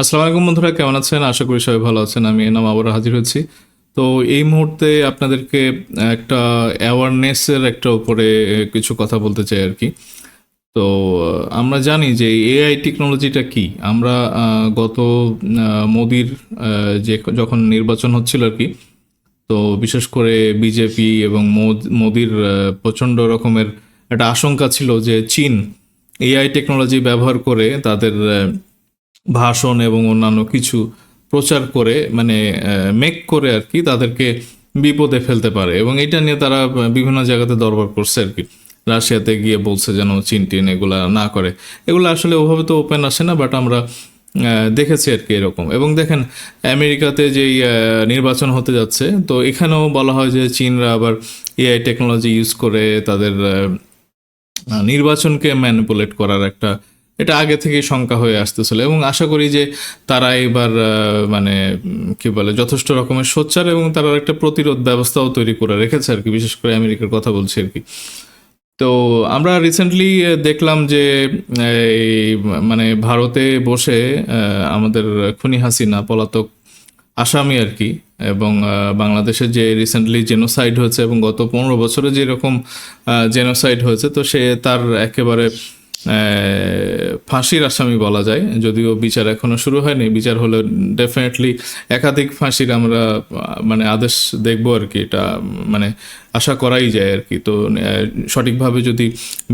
আসসালামু আলাইকুম বন্ধুরা, কেমন আছেন? আশা করি সবাই ভালো আছেন। আমি এনাম আবার হাজির হয়েছি। তো এই মুহূর্তে আপনাদেরকে একটা অ্যাওয়ারনেসের একটা উপরে কিছু কথা বলতে চাই আর কি। তো আমরা জানি যে এআই টেকনোলজিটা কি? আমরা গত মোদির যে যখন নির্বাচন হচ্ছিল আর কি, তো বিশেষ করে বিজেপি এবং মোদ- মোদির প্রচণ্ড রকমের একটা আশঙ্কা ছিল যে চীন এআই টেকনোলজি ব্যবহার করে তাদের ভাষণ এবং অন্যান্য কিছু প্রচার করে মানে মেক করে আর কি তাদেরকে বিপদে ফেলতে পারে। এবং এটা নিয়ে তারা বিভিন্ন জায়গাতে দরবার করছে আর কি। রাশিয়াতে গিয়ে বলছে যেন চীন টিন এগুলা না করে। এগুলো আসলে ওভাবে তো ওপেন আসে না বাট আমরা দেখেছি আর কি এরকম। এবং দেখেন, আমেরিকাতে যেই নির্বাচন হতে যাচ্ছে, তো এখানেও বলা হয় যে চীনরা আবার এআই টেকনোলজি ইউজ করে তাদের নির্বাচনকে ম্যানিপুলেট করার একটা এটা আগে থেকেই শঙ্কা হয়ে আসতেছিল এবং আশা করি যে তারা এবার মানে কি বলে, যথেষ্ট রকমের সোচ্চার এবং তারা একটা প্রতিরোধ ব্যবস্থাও তৈরি করে রেখেছে আর কি, বিশেষ করে আমেরিকার কথা বলছি আর কি। তো আমরা রিসেন্টলি দেখলাম যে এই মানে ভারতে বসে আমাদের খুনি হাসিনা, পলাতক আসামি আর কি, এবং বাংলাদেশে যে রিসেন্টলি জেনোসাইড হয়েছে এবং গত পনেরো বছরে যেরকম জেনোসাইড হয়েছে, তো সে তার একেবারে ফাঁসির আসামি বলা যায়। যদিও বিচার এখনও শুরু হয়নি, বিচার হলে ডেফিনেটলি একাধিক ফাঁসির আমরা মানে আদেশ দেখব আর কি। এটা মানে আশা করাই যায় আর কি। তো সঠিকভাবে যদি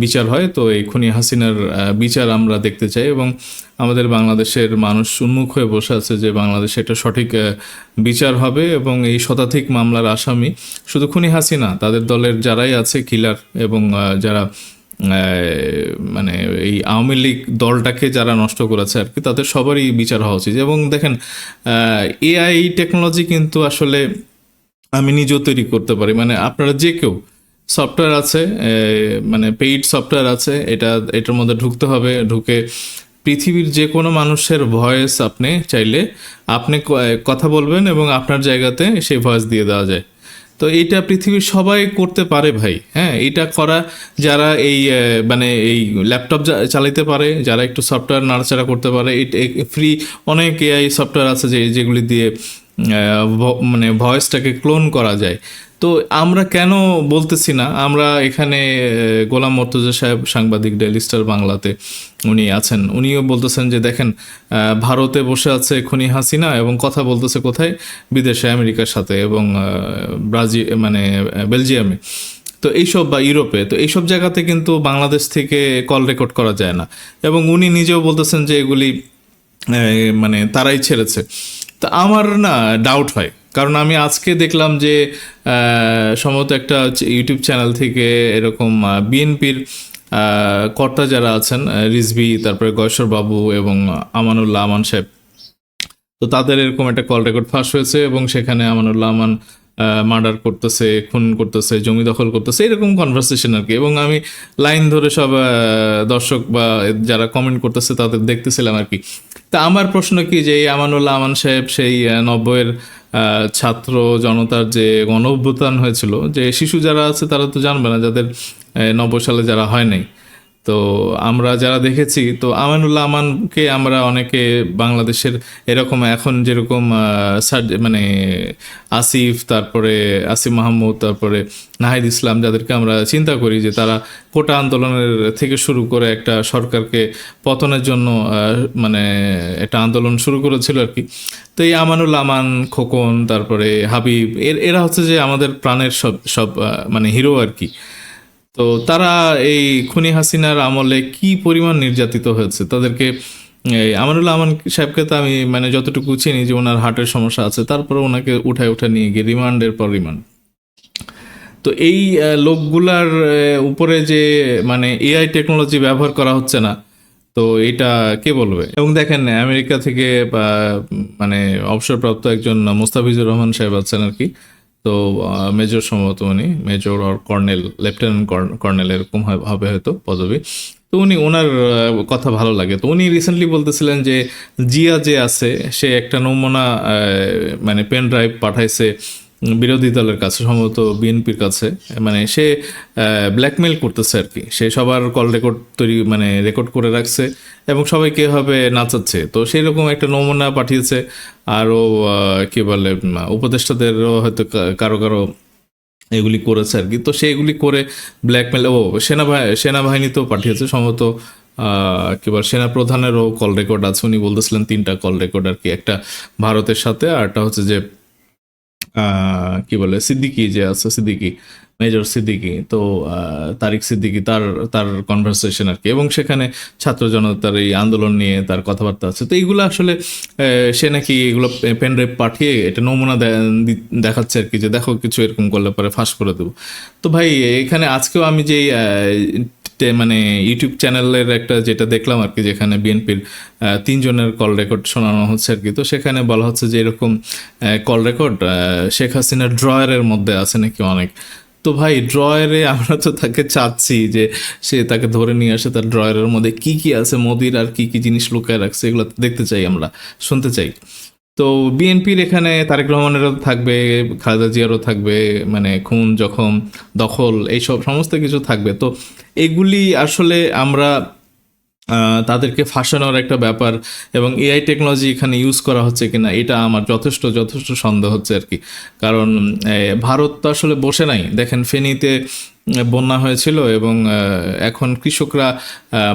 বিচার হয়, তো এই খুনি হাসিনার বিচার আমরা দেখতে চাই এবং আমাদের বাংলাদেশের মানুষ উন্মুখ হয়ে বসে আছে যে বাংলাদেশে এটা সঠিক বিচার হবে এবং এই শতাধিক মামলার আসামি শুধু খুনি হাসিনা, তাদের দলের যারাই আছে কিলার এবং যারা মানে এই আওয়ামী লীগ দলটাকে যারা নষ্ট করেছে আর কি, তাদের সবারই বিচার হওয়া উচিত। এবং দেখেন এআই টেকনোলজি কিন্তু আসলে আমি নিজেও তৈরি করতে পারি। মানে আপনারা যে কেউ সফটওয়্যার আছে মানে পেইড সফটওয়্যার আছে, এটা, এটার মধ্যে ঢুকতে হবে, ঢুকে পৃথিবীর যে কোনো মানুষের ভয়েস আপনি চাইলে আপনি কথা বলবেন এবং আপনার জায়গাতে সেই ভয়েস দিয়ে দেওয়া যায়। তো এইটা পৃথিবীর সবাই করতে পারে ভাই হ্যাঁ? এটা করা যারা এই মানে এই ল্যাপটপ চালাইতে পারে, যারা একটু সফটওয়্যার নাড়াচাড়া করতে পারে ফ্রি অনেক এআই সফটওয়্যার আছে যে, যেগুলি দিয়ে মানে ভয়েসটাকে ক্লোন করা যায়। তো আমরা কেন বলতেছি না, আমরা এখানে গোলাম মর্তুজা সাহেব, সাংবাদিক ডেলি স্টার বাংলাতে উনি আছেন। উনিও বলতেছেন যে, দেখেন ভারতে বসে আছে খুনি হাসিনা এবং কথা বলতেছে কোথায়? বিদেশে, আমেরিকার সাথে এবং ব্রাজিল মানে বেলজিয়ামে। তো এইসব বা ইউরোপে, তো এইসব জায়গাতে কিন্তু বাংলাদেশ থেকে কল রেকর্ড করা যায় না। এবং উনি নিজেও বলতেছেন যে, এগুলি মানে তারাই ছেড়েছে। তা আমার না ডাউট হয়। কারণ আমি আজকে দেখলাম যে সম্ভবত একটা ইউটিউব চ্যানেল থেকে এরকম বিএনপির কর্তা যারা আছেন রিজভি, তারপরে গয়েশ্বর বাবু এবং আমানুল্লাহ আমান সাহেব। তো তাদের এরকম একটা কল রেকর্ড ফাঁস হয়েছে এবং সেখানে আমানুল্লাহ আমান মার্ডার করতেছে, খুন করতেছে, জমি দখল করতেছে, এরকম কনভারসেশন আর কি। এবং আমি লাইন ধরে সব দর্শক বা যারা কমেন্ট করতেছে তাদের দেখতেছিলাম আর কি। তা আমার প্রশ্ন কি যে আমানুল্লাহ আমান সাহেব সেই নব্বইয়ের ছাত্র জনতার যে গণ হয়েছিল, যে শিশু যারা আছে তারা তো জানবে না যাদের নব্বই সালে যারা হয় নাই। তো আমরা যারা দেখেছি, তো আমানুল্লাহ আমানকে আমরা অনেকে বাংলাদেশের এরকম এখন যেরকম মানে আসিফ, তারপরে আসিফ মাহমুদ, তারপরে নাহিদ ইসলাম যাদেরকে আমরা চিন্তা করি যে তারা কোটা আন্দোলনের থেকে শুরু করে একটা সরকারকে পতনের জন্য মানে একটা আন্দোলন শুরু করেছিল আর কি। তো এই আমানুল আমান, খোকন, তারপরে হাবিব, এর, এরা হচ্ছে যে আমাদের প্রাণের সব সব মানে হিরো আর কি। তো তারা এই খুনি হাসিনার আমলে কি পরিমাণ নির্যাতিত হয়েছে? তাদেরকে, এই আমানুল্লাহ আমান সাহেবকে তো আমি মানে যতটুকু চিনি যে ওনার হার্টের সমস্যা আছে, তারপরে ওনাকে উঠায় উঠে নিয়ে গিয়ে রিমান্ডের পর রিমান্ড। তো এই লোকগুলার উপরে যে মানে এআই টেকনোলজি ব্যবহার করা হচ্ছে না, তো এটা কে বলবে? এবং দেখেন, আমেরিকা থেকে মানে অবসরপ্রাপ্ত একজন মুস্তাফিজুর রহমান সাহেব আছেন আর কি। তো মেজর সম্ভবত উনি, মেজর আর কর্নেল, লেফটেন্যান্ট কর্নেল এরকম হবে হয়তো, পদবী। তো উনি ওনার কথা ভালো লাগে। তো উনি রিসেন্টলি বলতেছিলেন যে, জিয়া যে আছে, সে একটা নমুনা মানে পেন ড্রাইভ পাঠাইছে বিরোধী দলের কাছে সম্ভবত বিএনপির কাছে মানে সে ব্ল্যাকমেল করতেছে আর কি। সে সবার কল রেকর্ড তৈরি মানে রেকর্ড করে রাখছে এবং সবাইকে এভাবে নাচাচ্ছে। তো সেই রকম একটা নমুনা পাঠিয়েছে আরও কি বলে উপদেষ্টাদেরও হয়তো কারও কারও এগুলি করেছে আর কি। তো সেগুলি করে ব্ল্যাকমেল ও সেনাবাহিনী সেনাবাহিনীতেও পাঠিয়েছে। সম্ভবত আহ, কি বল সেনা প্রধানেরও কল রেকর্ড আছে। উনি বলতেছিলেন তিনটা কল রেকর্ড আর কি একটা ভারতের সাথে আর একটা হচ্ছে যে কি বলে, সিদ্দিকি যে আছে, সিদ্দিকি, মেজর সিদ্দিকি, তো তারিক সিদ্দিকি, তার তার কনভারসেশন আর কি। এবং সেখানে ছাত্র জনতার এই আন্দোলন নিয়ে তার কথাবার্তা আছে। তো এইগুলো আসলে সে নাকি এগুলো পেন ড্রাইভ পাঠিয়ে এটা নমুনা দেখাচ্ছে আর কি যে দেখো কিছু এরকম করলে পরে ফাঁস করে দেবো। তো ভাই, এখানে আজকেও আমি যে মানে ইউটিউব চ্যানেলের একটা যেটা দেখলাম আর কি, যেখানে বিএনপির তিনজনের কল রেকর্ড শোনানো হচ্ছে আর কি। তো সেখানে বলা হচ্ছে যে এরকম কল রেকর্ড শেখ হাসিনার ড্রয়ারের মধ্যে আছে নাকি অনেক। তো ভাই ড্রয়ারে আমরা তো তাকে চাচ্ছি যে সে তাকে ধরে নিয়ে আসে তার ড্রয়ারের মধ্যে। কি কি আছে, মোদির আর কি কি জিনিস লুকায় রাখছে, এগুলো দেখতে চাই আমরা, শুনতে চাই। তো বিএনপির এখানে তারেক রহমানেরও থাকবে, খালেদা জিয়ারও থাকবে মানে খুন, জখম, দখল, এইসব সমস্ত কিছু থাকবে। তো এগুলি আসলে আমরা তাদেরকে ফাঁসানোর একটা ব্যাপার এবং এআই টেকনোলজি এখানে ইউজ করা হচ্ছে কিনা, এটা আমার যথেষ্ট যথেষ্ট সন্দেহ হচ্ছে আর কি। কারণ ভারত তো আসলে বসে নাই। দেখেন ফেনীতে বন্যা হয়েছিল এবং এখন কৃষকরা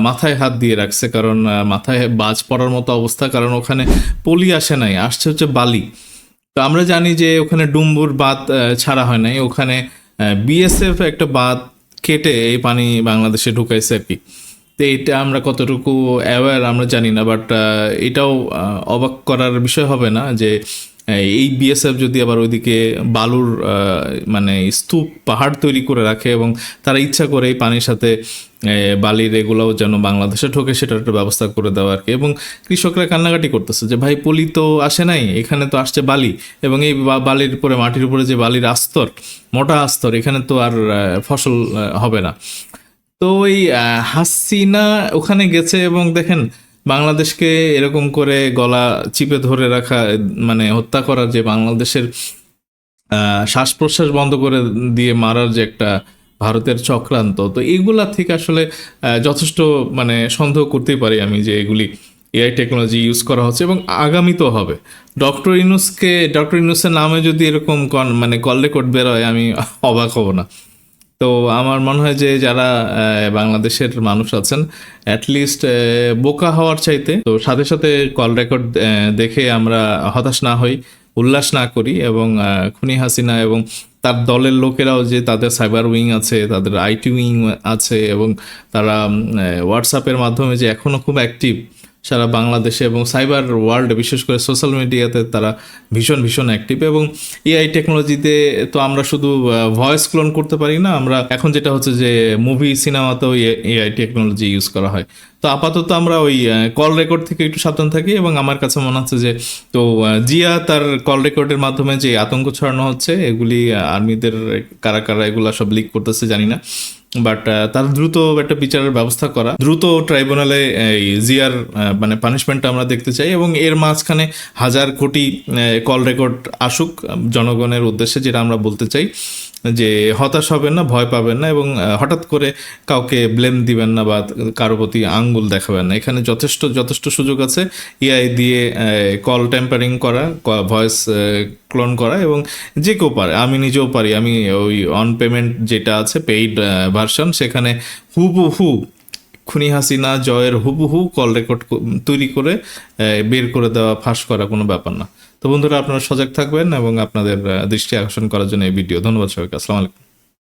মাথায় হাত দিয়ে রাখছে। কারণ মাথায় বাজ পড়ার মতো অবস্থা, কারণ ওখানে পলি আসে নাই। আসছে হচ্ছে বালি। তো আমরা জানি যে ওখানে ডুম্বুর বাঁধ ছাড়া হয় নাই। ওখানে বিএসএফ একটা বাঁধ কেটে এই পানি বাংলাদেশে ঢুকাইছে আর কি। তো এটা আমরা কতটুকু অ্যাওয়্যার আমরা জানি না বাট এটাও অবাক করার বিষয় হবে না যে এই বিএসএফ যদি আবার ওইদিকে বালুর মানে স্তূপ, পাহাড় তৈরি করে রাখে এবং তারা ইচ্ছা করে এই পানির সাথে বালির এগুলোও যেন বাংলাদেশে ঢোকে, সেটার একটা ব্যবস্থা করে দেওয়া আর কি। এবং কৃষকরা কান্নাকাটি করতেছে যে, ভাই, পলি তো আসে নাই, এখানে তো আসছে বালি। এবং এই বালির উপরে, মাটির উপরে যে বালির আস্তর, মোটা আস্তর, এখানে তো আর ফসল হবে না। তো ওই হাসিনা ওখানে গেছে এবং দেখেন বাংলাদেশকে এরকম করে গলা চিপে ধরে রাখা মানে হত্যা করার যে বাংলাদেশের শ্বাস প্রশ্বাস বন্ধ করে দিয়ে মারার যে একটা ভারতের চক্রান্ত, তো এইগুলা থেকে আসলে যথেষ্ট মানে সন্দেহ করতেই পারি আমি যে এগুলি এআই টেকনোলজি ইউজ করা হচ্ছে এবং আগামীতেও হবে। ডক্টর ইনুসকে ডক্টর ইনুসের নামে যদি এরকম মানে কল রেকর্ড বেরোয়, আমি অবাক হব না। তো আমার মনে হয় যে যারা বাংলাদেশের মানুষ আছেন অ্যাটলিস্ট বোকা হওয়ার চাইতে, তো সাথে সাথে কল রেকর্ড দেখে আমরা হতাশ না হই, উল্লাস না করি এবং খুনি হাসিনা এবং তার দলের লোকেরাও যে তাদের সাইবার উইং আছে, তাদের আইটি উইং আছে এবং তারা হোয়াটসঅ্যাপের মাধ্যমে যে এখনও খুব অ্যাক্টিভ সারা বাংলাদেশে এবং সাইবার ওয়ার্ল্ডে, বিশেষ করে সোশ্যাল মিডিয়াতে তারা ভীষণ ভীষণ অ্যাক্টিভ এবং এআই টেকনোলজিতে তো আমরা শুধু ভয়েস ক্লোন করতে পারি না, আমরা এখন যেটা হচ্ছে যে মুভি সিনেমাতেও এআই টেকনোলজি ইউজ করা হয়। তো আপাতত আমরা ওই কল রেকর্ড থেকে একটু সাবধান থাকি এবং আমার কাছে মনে হচ্ছে যে, তো জিয়া তার কল রেকর্ডের মাধ্যমে যে আতঙ্ক ছড়ানো হচ্ছে, এগুলি আর্মিদের, কারা কারা এগুলা সব লিক করতেছে জানি না। বাট তার দ্রুত একটা বিচারের ব্যবস্থা করা, দ্রুত ট্রাইব্যুনালে এই জিয়ার মানে পানিশমেন্টটা আমরা দেখতে চাই এবং এর মাঝখানে হাজার কোটি কল রেকর্ড আসুক জনগণের উদ্দেশ্যে যেটা আমরা বলতে চাই, যে হতাশ হবেন না, ভয় পাবেন না এবং হঠাৎ করে কাউকে ব্লেম দিবেন না বা কারও প্রতি আঙ্গুল দেখাবেন না। এখানে যথেষ্ট যথেষ্ট সুযোগ আছে, এআই দিয়ে কল টেম্পারিং করা ভয়েস ক্লোন করা এবং যে কেউ পারে, আমি নিজেও পারি, আমি ওই অন পেমেন্ট যেটা আছে পেইড ভার্সন সেখানে হুবহু খুনি হাসিনা জয়ের হুবহু কল রেকর্ড তৈরি করে বের করে দেওয়া, ফাঁস করা কোনো ব্যাপার না। তো বন্ধুরা, আপনারা সজাগ থাকবেন এবং আপনাদের দৃষ্টি আকর্ষণ করার জন্য এই ভিডিও ধন্যবাদ সবাইকে। আসসালামু আলাইকুম।